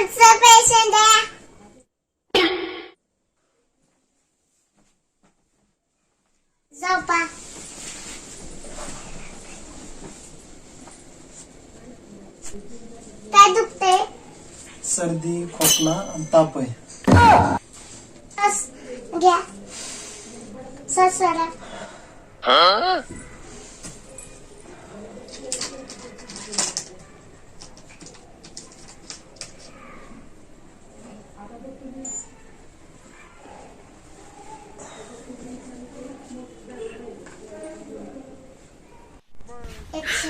पुढचं पेशंट आहे झोपा काय दुखतंय सर्दी खोकला आणि ताप आहे घ्या.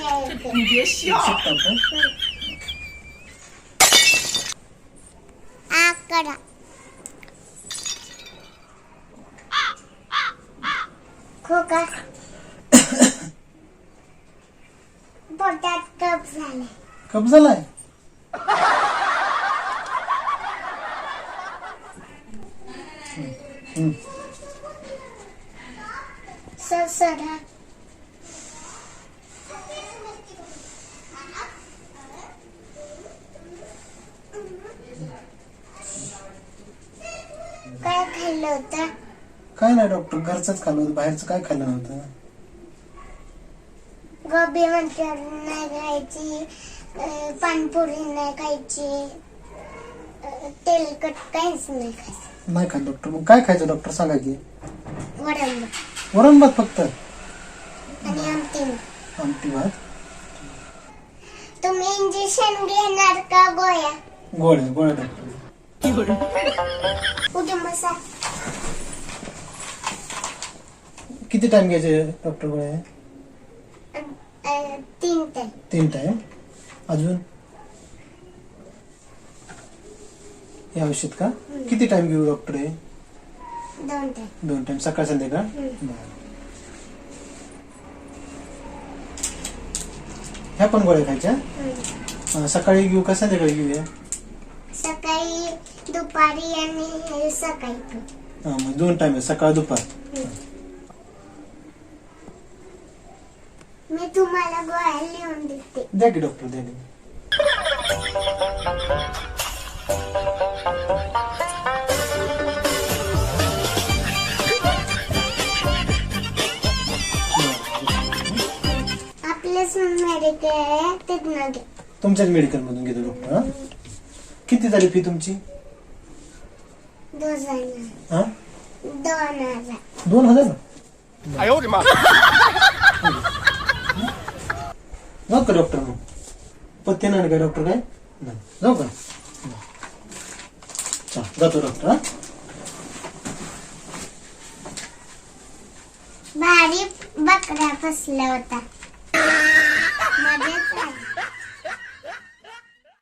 सस सोडा एकशे एक. एकशे ताप आहे आकडा खोका पोटात कप झाले कप झालाय हम्म. ससरा खाल्लं होतं. काय नाही डॉक्टर घरचंच खाल्लं होतं. बाहेरचं काय खाल्लं नव्हतं? गोबी मंचुरियन नाही खायची. अं, पाणीपुरी नाही खायची. अं, तेलकट काहीच नाही खायचं. नाही खात डॉक्टर मग काय खायचं डॉक्टर सांगा की. वरण वरण भात फक्त? आणि आमटी. आमटी भात? तुम्ही इंजेक्शन घेणार का गोळ्या? गोळे गोळे डॉक्टर कुठे बसा किती टाइम घ्यायचे डॉक्टर गोळे अं, तीन टाइम अजून? हे औषध का? किती टाइम घेऊ डॉक्टर हे? दोन टाइम सकाळ संध्याकाळ? बरं. ह्या पण गोळ्या खायच्या? अं, सकाळी घेऊ का संध्याकाळी घेऊया सकाळी दुपारी आणि सकाळी. पण. हा, मग दोन टाइम आहे. सकाळ दुपार. द्या की डॉक्टर द्या की. आपलेच मेडिकल आहे तिथनं घे तुमच्याच मेडिकल मधून घेतो डॉक्टर हा किती झाली फी तुमची दोन जण हा दोन हजार दोन हजार 哎呦我的妈！ जाऊ का डॉक्टर मग पत्ते नाही काय डॉक्टर काय? नाही. जाऊ का? जातो डॉक्टर बारी बकऱ्या फसल्या होत्या.